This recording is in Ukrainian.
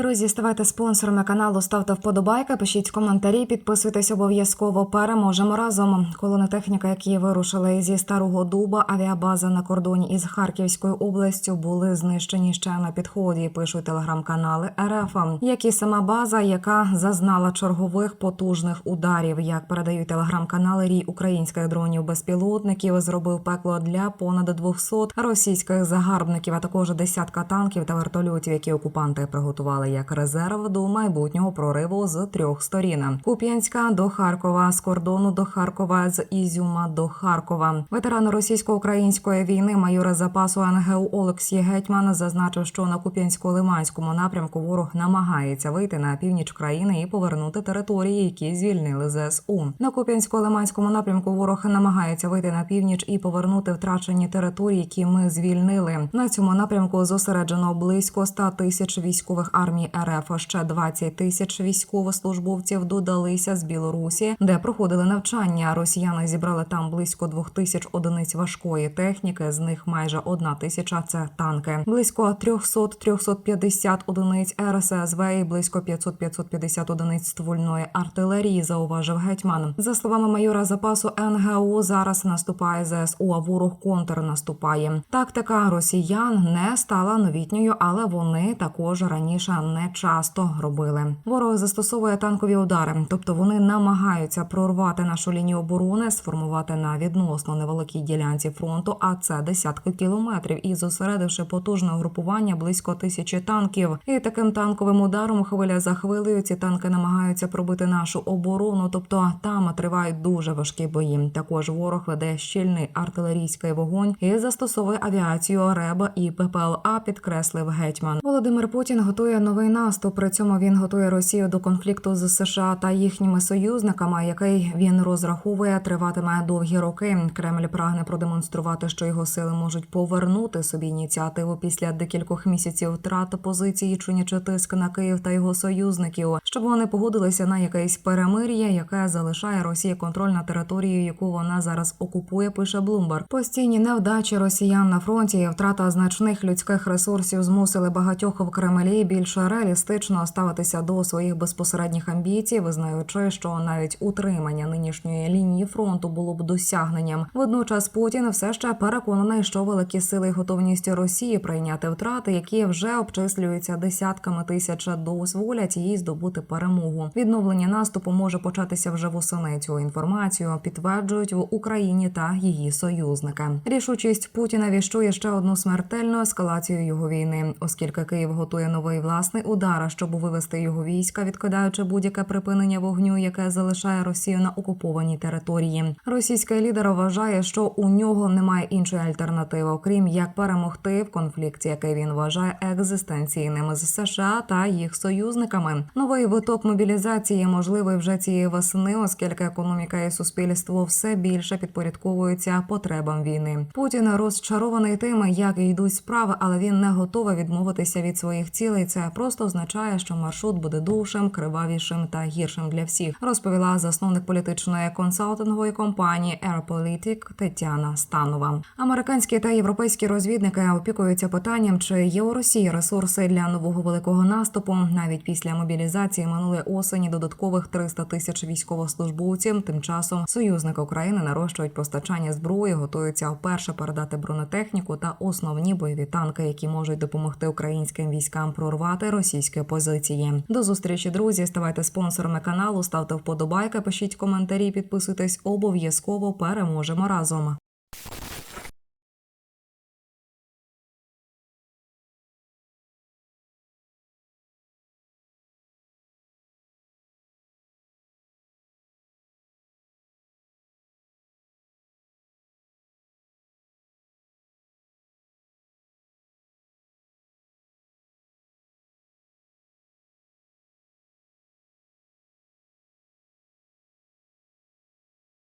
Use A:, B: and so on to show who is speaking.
A: Друзі, ставайте спонсорами каналу, ставте вподобайки, пишіть коментарі, підписуйтесь обов'язково. Переможемо разом. Колони техніка, які вирушили зі старого дуба, авіабаза на кордоні із Харківською областю, були знищені ще на підході. Пишуть телеграм-канали РФ, як і сама база, яка зазнала чергових потужних ударів. Як передають телеграм-канали Рій українських дронів безпілотників, зробив пекло для понад 200 російських загарбників, а також десятка танків та вертольотів, які окупанти приготували як резерв до майбутнього прориву з трьох сторін: Куп'янська до Харкова, з кордону до Харкова, з Ізюма до Харкова. Ветеран російсько-української війни, майора запасу НГУ Олексій Гетьман зазначив, що на Куп'янсько-Лиманському напрямку ворог намагається вийти на північ країни і повернути території, які звільнили ЗСУ. На Куп'янсько-Лиманському напрямку ворог намагається вийти на північ і повернути втрачені території, які ми звільнили. На цьому напрямку зосереджено близько 100 тисяч військових армій РФ. Ще 20 тисяч військовослужбовців додалися з Білорусі, де проходили навчання. Росіяни зібрали там близько двох тисяч одиниць важкої техніки. З них майже одна тисяча це танки, близько 300-350 одиниць РСЗВ і близько 500-550 одиниць ствольної артилерії. Зауважив гетьман. За словами майора запасу НГУ, зараз наступає ЗСУ, а ворог контрнаступає. Тактика росіян не стала новітньою, але вони також раніше не часто робили. Ворог застосовує танкові удари, тобто вони намагаються прорвати нашу лінію оборони, сформувати на відносно невеликій ділянці фронту, а це десятки кілометрів, і зосередивши потужне угрупування близько тисячі танків. І таким танковим ударом хвиля за хвилею ці танки намагаються пробити нашу оборону. Тобто там тривають дуже важкі бої. Також ворог веде щільний артилерійський вогонь і застосовує авіацію РЕБ і ППЛА. Підкреслив гетьман. Володимир Путін готує новий наступ. При цьому він готує Росію до конфлікту з США та їхніми союзниками, який він розраховує триватиме довгі роки. Кремль прагне продемонструвати, що його сили можуть повернути собі ініціативу після декількох місяців втрат позиції, чинячи тиск на Київ та його союзників, щоб вони погодилися на якесь перемир'я, яке залишає Росії контроль на територію, яку вона зараз окупує. Пише Блумберг. Постійні невдачі росіян на фронті втрата значних людських ресурсів змусили багатьох в Кремлі більш реалістично ставитися до своїх безпосередніх амбіцій, визнаючи, що навіть утримання нинішньої лінії фронту було б досягненням. Водночас Путін все ще переконаний, що великі сили і готовність Росії прийняти втрати, які вже обчислюються десятками тисяч, дозволять їй здобути перемогу. Відновлення наступу може початися вже восени. Цю інформацію підтверджують в Україні та її союзники. Рішучість Путіна віщує ще одну смертельну ескалацію його війни, оскільки Київ готує новий власний удар, щоб вивести його війська, відкидаючи будь-яке припинення вогню, яке залишає Росію на окупованій території. Російський лідер вважає, що у нього немає іншої альтернативи, окрім як перемогти в конфлікті, який він вважає екзистенційним з США та їх союзниками. Новий виток мобілізації можливий вже цієї весни, оскільки економіка і суспільство все більше підпорядковуються потребам війни. Путін розчарований тим, як йдуть справи, але він не готовий відмовитися від своїх цілей. Це просто означає, що маршрут буде довшим, кривавішим та гіршим для всіх. Розповіла засновник політичної консалтингової компанії AirPolitic Тетяна Станова. Американські та європейські розвідники опікуються питанням, чи є у Росії ресурси для нового великого наступу. Навіть після мобілізації минулої осені додаткових 300 тисяч військовослужбовців. Тим часом союзники України нарощують постачання зброї, готуються вперше передати бронетехніку та основні бойові танки, які можуть допомогти українським військам прорвати російські позиції. До зустрічі, друзі. Ставайте спонсорами каналу, ставте вподобайки, пишіть коментарі, підписуйтесь обов'язково. Переможемо разом.